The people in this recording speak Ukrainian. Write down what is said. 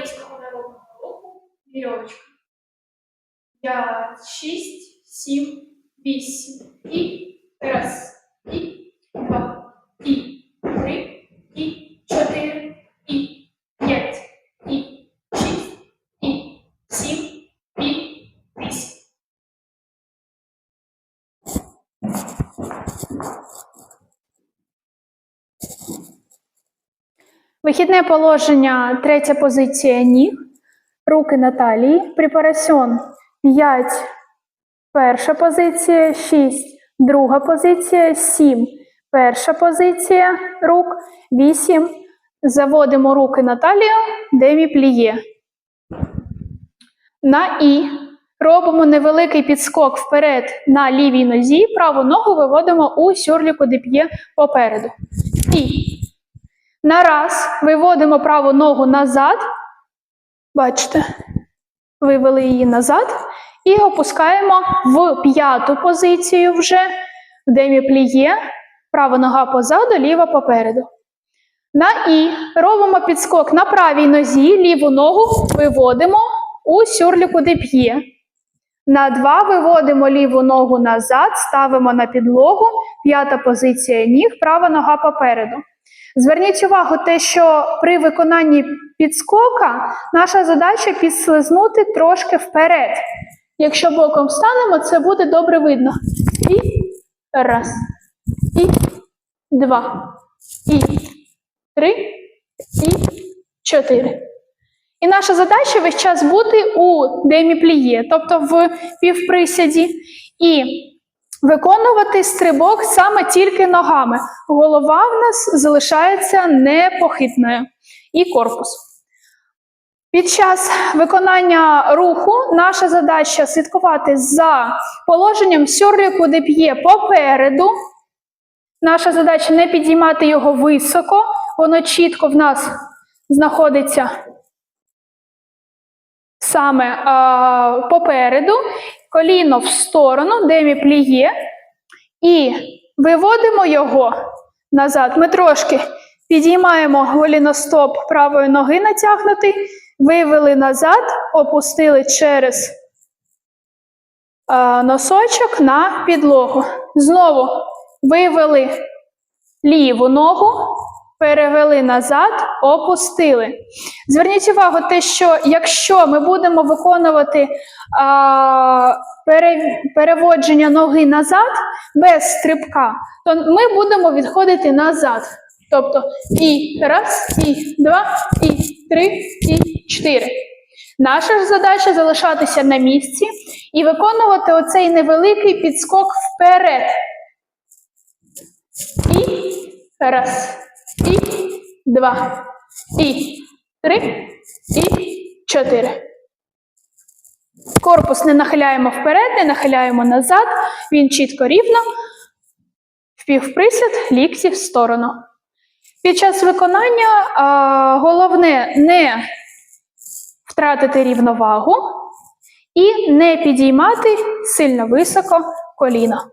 різкого неровного руху вірьовочка. П'ять, шість, сім, вісім. І раз, і два, і три, і чотири, і п'ять, і шість, і сім, і вісім. Вихідне положення, третя позиція ніг, руки на талії, препарасьон 5, перша позиція, 6, друга позиція, 7, перша позиція рук, 8, заводимо руки на талію, деміпліє. На І. Робимо невеликий підскок вперед на лівій нозі, праву ногу виводимо у сюрліку деп'є попереду. І на раз виводимо праву ногу назад. Бачите, вивели її назад. І опускаємо в п'яту позицію вже в деміпліє. Права нога позаду, ліва попереду. На І робимо підскок на правій нозі, ліву ногу виводимо у сюрліку деп'є. На два виводимо ліву ногу назад, ставимо на підлогу. П'ята позиція ніг, права нога попереду. Зверніть увагу те, що при виконанні підскока наша задача підслизнути трошки вперед. Якщо боком станемо, це буде добре видно. І раз, і два, і три, і чотири. І наша задача весь час бути у деміпліє, тобто в півприсяді, і виконувати стрибок саме тільки ногами. Голова в нас залишається непохитною і корпус. Під час виконання руху наша задача слідкувати за положенням сюрліку деп'є попереду. Наша задача не підіймати його високо, воно чітко в нас знаходиться саме е, попереду, коліно в сторону, деміпліє, і виводимо його назад. Ми трошки підіймаємо голіностоп правої ноги натягнутий, вивели назад, опустили через е, носочок на підлогу. Знову вивели ліву ногу, перевели назад, опустили. Зверніть увагу, те, що якщо ми будемо виконувати а, пере, переводження ноги назад без стрибка, то ми будемо відходити назад. Тобто і раз, і два, і три, і чотири. Наша ж задача залишатися на місці і виконувати оцей невеликий підскок вперед. І раз, два, і три, і чотири. Корпус не нахиляємо вперед, не нахиляємо назад. Він чітко рівно. Впівприсід, лікті в сторону. Під час виконання а, головне не втратити рівновагу і не підіймати сильно високо коліна.